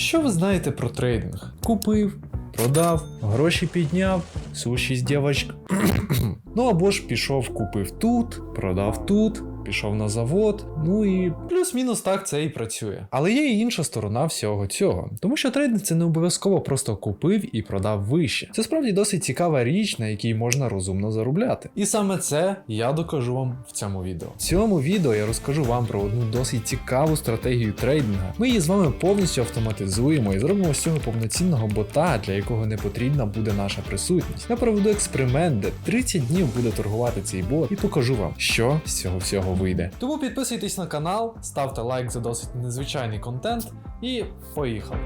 Що ви знаєте про трейдинг? Купив, продав, гроші підняв, суші з дівчатк. ну або ж пішов, купив тут, продав тут. Пішов на завод, ну і плюс-мінус так це і працює. Але є і інша сторона всього цього, тому що трейдинг це не обов'язково просто купив і продав вище. Це справді досить цікава річ, на якій можна розумно заробляти. І саме це я докажу вам в цьому відео. В цьому відео я розкажу вам про одну досить цікаву стратегію трейдинга. Ми її з вами повністю автоматизуємо і зробимо з цього повноцінного бота, для якого не потрібна буде наша присутність. Я проведу експеримент, де 30 днів буде торгувати цей бот, і покажу вам, що з цього всього вийде. Тому підписуйтесь на канал, ставте лайк за досить незвичайний контент і поїхали.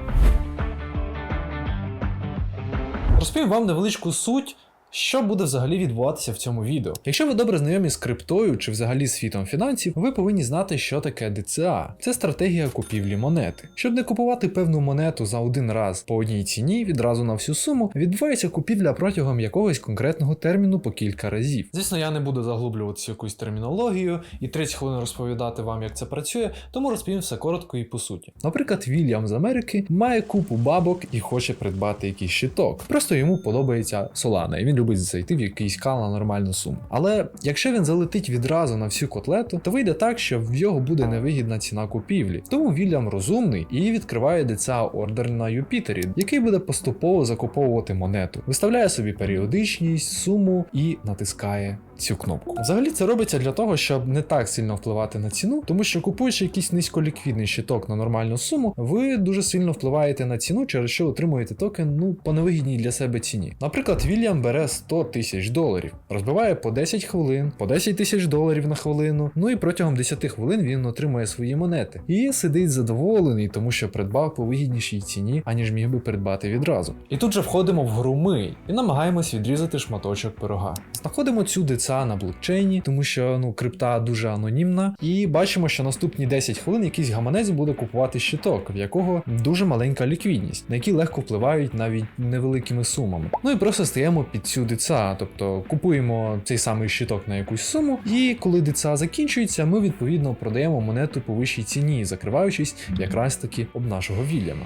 Розповім вам невеличку суть. Що буде взагалі відбуватися в цьому відео? Якщо ви добре знайомі з криптою чи взагалі світом фінансів, ви повинні знати, що таке DCA. Це стратегія купівлі монети. Щоб не купувати певну монету за один раз по одній ціні відразу на всю суму, відбувається купівля протягом якогось конкретного терміну по кілька разів. Звісно, я не буду заглублюватися якусь термінологію і 30 хвилин розповідати вам, як це працює, тому розповім все коротко і по суті. Наприклад, Вільям з Америки має купу бабок і хоче придбати якийсь щиток. Просто йому подобається Solana, і він любить зайти в якийсь кал на нормальну суму. Але якщо він залетить відразу на всю котлету, то вийде так, що в його буде невигідна ціна купівлі. Тому Вільям розумний і відкриває DCA ордер на Юпітері, який буде поступово закуповувати монету, виставляє собі періодичність, суму і натискає. Цю кнопку. Взагалі це робиться для того, щоб не так сильно впливати на ціну, тому що купуючи якийсь низьколіквідний щиток на нормальну суму, ви дуже сильно впливаєте на ціну, через що отримуєте токен ну по невигідній для себе ціні. Наприклад, Вільям бере 100 тисяч доларів, розбиває по 10 хвилин, по 10 тисяч доларів на хвилину. Ну і протягом 10 хвилин він отримує свої монети і сидить задоволений, тому що придбав по вигіднішій ціні, аніж міг би придбати відразу. І тут же входимо в гру ми і намагаємось відрізати шматочок пирога. Знаходимо цю ДЦА на блокчейні, тому що ну крипта дуже анонімна, і бачимо, що наступні 10 хвилин якийсь гаманець буде купувати щиток, в якого дуже маленька ліквідність, на які легко впливають навіть невеликими сумами. Ну і просто стаємо під цю ДЦА, тобто купуємо цей самий щиток на якусь суму, і коли ДЦА закінчується, ми відповідно продаємо монету по вищій ціні, закриваючись якраз таки об нашого Вільяма.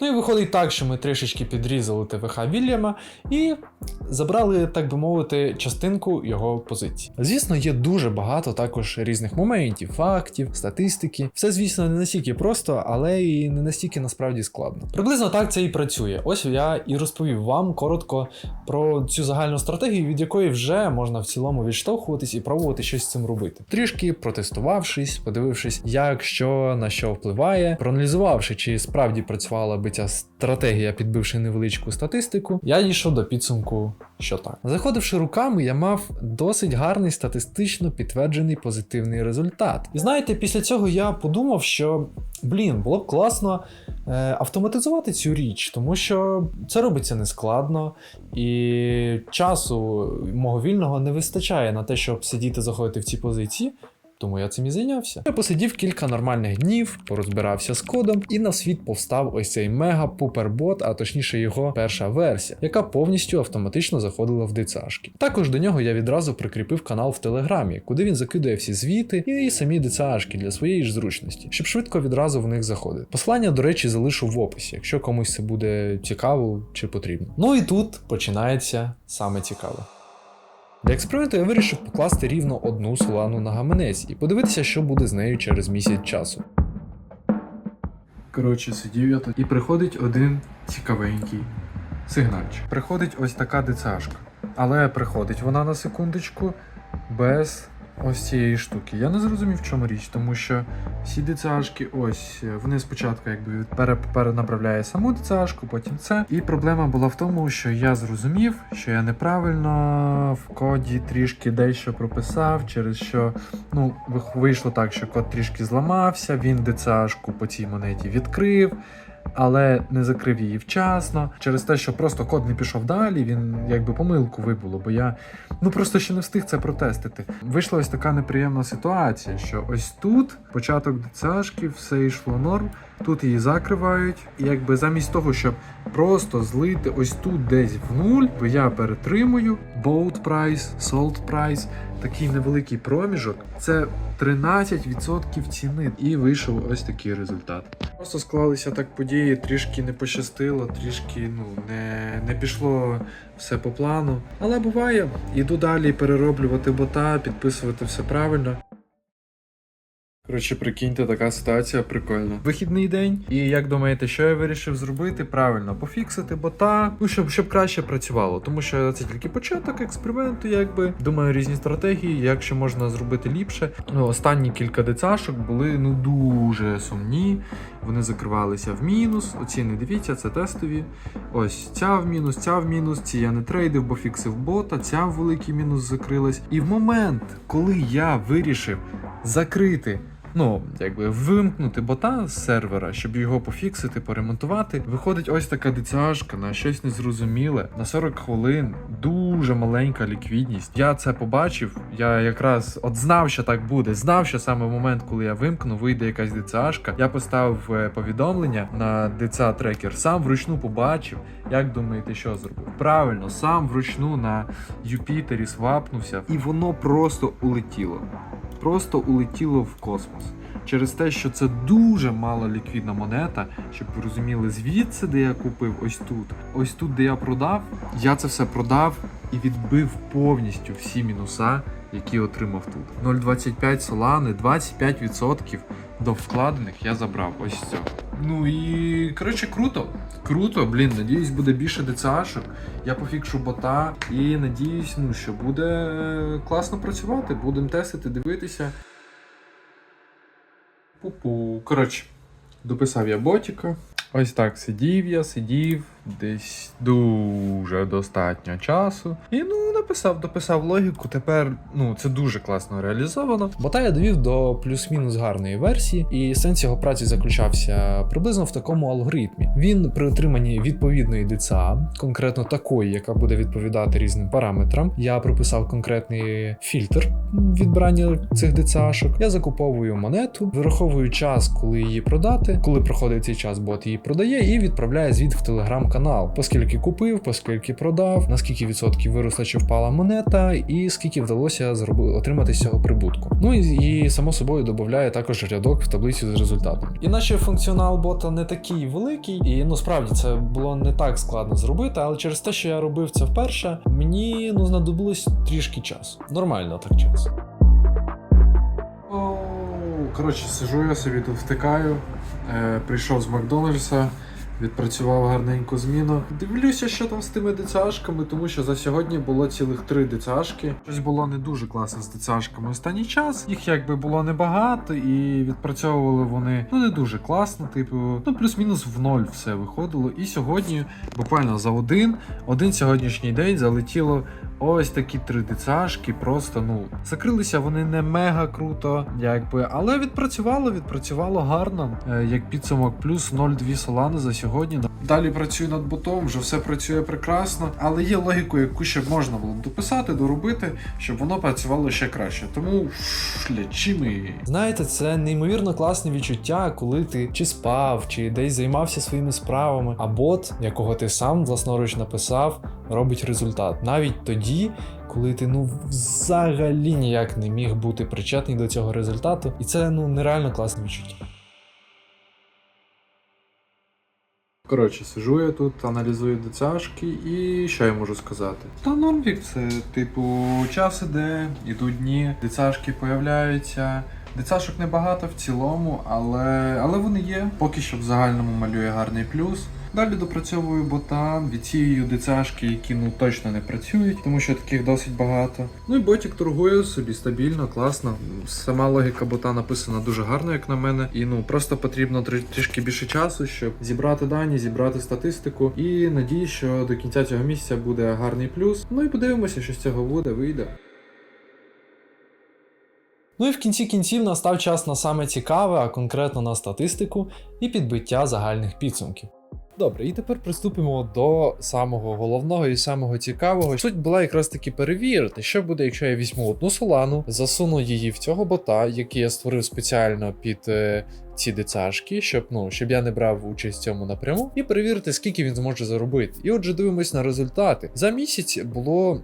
Ну і виходить так, що ми трішечки підрізали ТВХ Вільяма і забрали, так би мовити, частинку його позицій. Звісно, є дуже багато також різних моментів, фактів, статистики. Все, звісно, не настільки просто, але і не настільки насправді складно. Приблизно так це і працює. Ось я і розповів вам коротко про цю загальну стратегію, від якої вже можна в цілому відштовхуватись і пробувати щось з цим робити. Трішки протестувавшись, подивившись, як що на що впливає, проаналізувавши, чи справді працювала би ця стратегія, підбивши невеличку статистику, я дійшов до підсумку, що так. Заходивши руками, я мав досить гарний статистично підтверджений позитивний результат. І знаєте, після цього я подумав, що блін, було б класно е, автоматизувати цю річ, тому що це робиться нескладно, і часу мого вільного не вистачає на те, щоб сидіти заходити в ці позиції. Тому я цим і зайнявся. Я посидів кілька нормальних днів, порозбирався з кодом, і на світ повстав ось цей мега пупербот, а точніше його перша версія, яка повністю автоматично заходила в дицашки. Також до нього я відразу прикріпив канал в Телеграмі, куди він закидує всі звіти і самі дицашки для своєї ж зручності, щоб швидко відразу в них заходити. Послання, до речі, залишу в описі, якщо комусь це буде цікаво чи потрібно. Ну і тут починається саме цікаве. Для експерименту я вирішив покласти рівно одну солану на гаманець і подивитися, що буде з нею через місяць часу. Коротше, сидів я тут і приходить один цікавенький сигнальчик. Приходить ось така дицашка. Але приходить вона на секундочку без ось цієї штуки. Я не зрозумів, в чому річ, тому що всі дицашки, ось вони спочатку якби пере- перенаправляє саму дицашку, потім це. І проблема була в тому, що я зрозумів, що я неправильно в коді трішки дещо прописав, через що ну вийшло так, що код трішки зламався, він дицашку по цій монеті відкрив. Але не закрив її вчасно через те, що просто код не пішов далі. Він якби помилку вибуло, бо я ну просто ще не встиг це протестити. Вийшла ось така неприємна ситуація, що ось тут початок дцашки, все йшло норм. Тут її закривають, і якби замість того, щоб просто злити ось тут десь в нуль, бо я перетримую boat price, salt price, такий невеликий проміжок. Це 13% ціни, і вийшов ось такий результат. Просто склалися так події, трішки не пощастило, трішки ну, не, не пішло все по плану. Але буває, іду далі перероблювати бота, підписувати все правильно. Коротше, прикиньте, така ситуація прикольна. Вихідний день, і як думаєте, що я вирішив зробити? Правильно, пофіксити бота, ну щоб, щоб краще працювало, тому що це тільки початок експерименту, якби думаю, різні стратегії, як ще можна зробити ліпше. Ну, останні кілька децашок були ну дуже сумні. Вони закривалися в мінус. Оці не дивіться, це тестові. Ось ця в мінус, ця в мінус. Ці я не трейдив, бо фіксив бота, ця в великий мінус закрилась. І в момент, коли я вирішив закрити. Ну, якби вимкнути бота з сервера, щоб його пофіксити, поремонтувати. Виходить ось така дицяшка на щось незрозуміле. На 40 хвилин дуже маленька ліквідність. Я це побачив. Я якраз от знав, що так буде. Знав, що саме в момент, коли я вимкну, вийде якась дицяшка. Я поставив е, повідомлення на диця трекер. Сам вручну побачив. Як думаєте, що зробив? Правильно, сам вручну на Юпітері свапнувся, і воно просто улетіло просто улетіло в космос. Через те, що це дуже мало ліквідна монета, щоб ви розуміли, звідси, де я купив, ось тут, ось тут, де я продав, я це все продав і відбив повністю всі мінуса, які отримав тут. 0,25 солани, 25% до вкладених я забрав. Ось це. Ну і коротше, круто. Круто, блін, надіюсь, буде більше ДЦАшок. Я пофікшу бота і надіюсь, ну, що буде е, класно працювати. Будемо тестити, дивитися. Пу-пу. Коротше, дописав я ботіка. Ось так сидів я, сидів десь дуже достатньо часу. І ну написав, дописав логіку. Тепер ну це дуже класно реалізовано. Бота я довів до плюс-мінус гарної версії, і сенс його праці заключався приблизно в такому алгоритмі. Він при отриманні відповідної ДЦА, конкретно такої, яка буде відповідати різним параметрам. Я прописав конкретний фільтр відбирання цих ДЦАшок. Я закуповую монету, вираховую час, коли її продати. Коли проходить цей час, бот її продає і відправляє звіт в телеграм-канал. Поскільки купив, поскільки продав, наскільки відсотків виросла чи впала монета, і скільки вдалося зроби, отримати з цього прибутку. Ну і, і само собою додає також рядок в таблицю з результатом. Іначе функціонал бота не такий великий, і ну справді це було не так складно зробити, але через те, що я робив це вперше, мені ну знадобилось трішки часу. Нормально так час. Коротше, сижу я собі тут втикаю. Е, прийшов з Макдональдса, відпрацював гарненьку зміну. Дивлюся, що там з тими ДЦАшками, тому що за сьогодні було цілих три ДЦАшки. Щось було не дуже класно з ДЦАшками останній час. Їх якби було небагато, і відпрацьовували вони ну не дуже класно, типу, ну плюс-мінус в ноль все виходило. І сьогодні, буквально за один, один сьогоднішній день залетіло Ось такі три дицашки, просто ну закрилися вони не мега круто, якби, але відпрацювало, відпрацювало гарно. Е, як підсумок, плюс 0,2 солани за сьогодні. Далі працюю над ботом, вже все працює прекрасно, але є логіку, яку ще можна було дописати, доробити, щоб воно працювало ще краще. Тому шлячими. Знаєте, це неймовірно класне відчуття, коли ти чи спав, чи десь займався своїми справами, а бот, якого ти сам власноруч написав, робить результат. Навіть тоді, коли ти ну взагалі ніяк не міг бути причетний до цього результату, і це ну нереально класне відчуття. Коротше, сижу я тут, аналізую децяшки, і що я можу сказати? Та нормік це, типу, час іде, ідуть дні, децяшки появляються. Децашок небагато в цілому, але, але вони є. Поки що в загальному малює гарний плюс. Далі допрацьовую ботан, відсіюю децашки, які ну точно не працюють, тому що таких досить багато. Ну і ботик торгує собі стабільно, класно. Сама логіка бота написана дуже гарно, як на мене. І ну просто потрібно трішки більше часу, щоб зібрати дані, зібрати статистику. І надію, що до кінця цього місяця буде гарний плюс. Ну і подивимося, що з цього буде, вийде. Ну і в кінці кінців настав час на саме цікаве, а конкретно на статистику і підбиття загальних підсумків. Добре, і тепер приступимо до самого головного і самого цікавого. Суть була якраз таки перевірити, що буде, якщо я візьму одну солану, засуну її в цього бота, який я створив спеціально під е, ці децашки, щоб ну щоб я не брав участь в цьому напряму, і перевірити, скільки він зможе заробити. І отже, дивимось на результати. За місяць було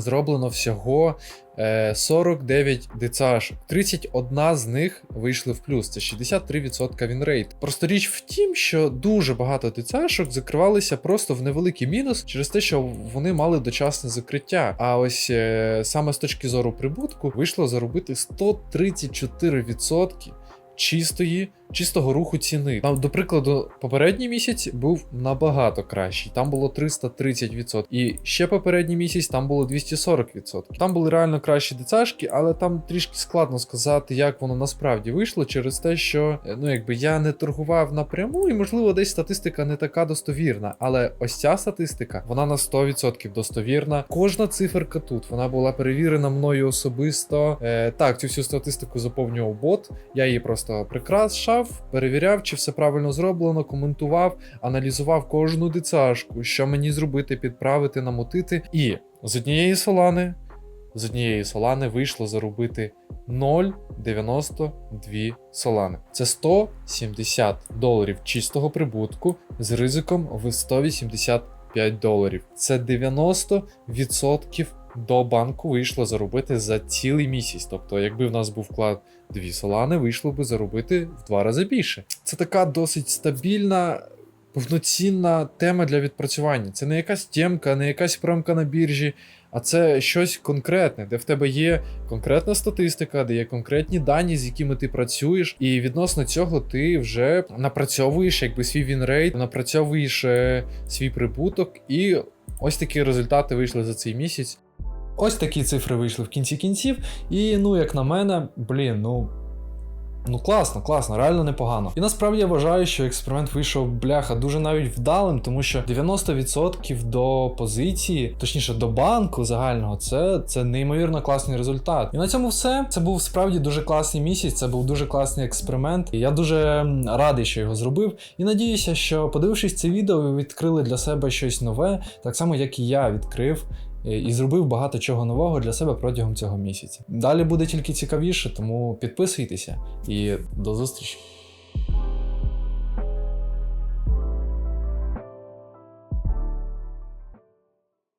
зроблено всього е, 49 дицашок. 31 з них вийшли в плюс. Це 63% вінрейт. Просто річ в тім, що дуже багато дицашок закривалися просто в невеликий мінус через те, що вони мали дочасне закриття. А ось е, саме з точки зору прибутку вийшло заробити 134% чистої, чистого руху ціни. Там, до прикладу, попередній місяць був набагато кращий. Там було 330%. І ще попередній місяць там було 240%. Там були реально кращі децашки, але там трішки складно сказати, як воно насправді вийшло, через те, що е, ну якби я не торгував напряму, і можливо десь статистика не така достовірна. Але ось ця статистика, вона на 100% достовірна. Кожна циферка тут вона була перевірена мною особисто. Е, так, цю всю статистику заповнював бот. Я її просто прикрашав, перевіряв, чи все правильно зроблено, коментував, аналізував кожну дицашку, що мені зробити, підправити, намотити. І з однієї солани, з однієї солани вийшло заробити 0,92 солани. Це 170 доларів чистого прибутку з ризиком в 185 доларів. Це 90% до банку вийшло заробити за цілий місяць. Тобто, якби в нас був вклад 2 солани, вийшло би заробити в два рази більше. Це така досить стабільна. Повноцінна тема для відпрацювання. Це не якась тємка, не якась промка на біржі, а це щось конкретне, де в тебе є конкретна статистика, де є конкретні дані, з якими ти працюєш, і відносно цього ти вже напрацьовуєш якби свій вінрейт, напрацьовуєш е, свій прибуток, і ось такі результати вийшли за цей місяць. Ось такі цифри вийшли в кінці кінців, і ну, як на мене, блін, ну. Ну класно, класно, реально непогано. І насправді я вважаю, що експеримент вийшов бляха дуже навіть вдалим, тому що 90% до позиції, точніше до банку загального, це, це неймовірно класний результат. І на цьому все. Це був справді дуже класний місяць, це був дуже класний експеримент. І я дуже радий, що його зробив. І надіюся, що подивившись це відео, ви відкрили для себе щось нове, так само як і я відкрив. Е, І зробив багато чого нового для себе протягом цього місяця. Далі буде тільки цікавіше, тому підписуйтеся і до зустрічі.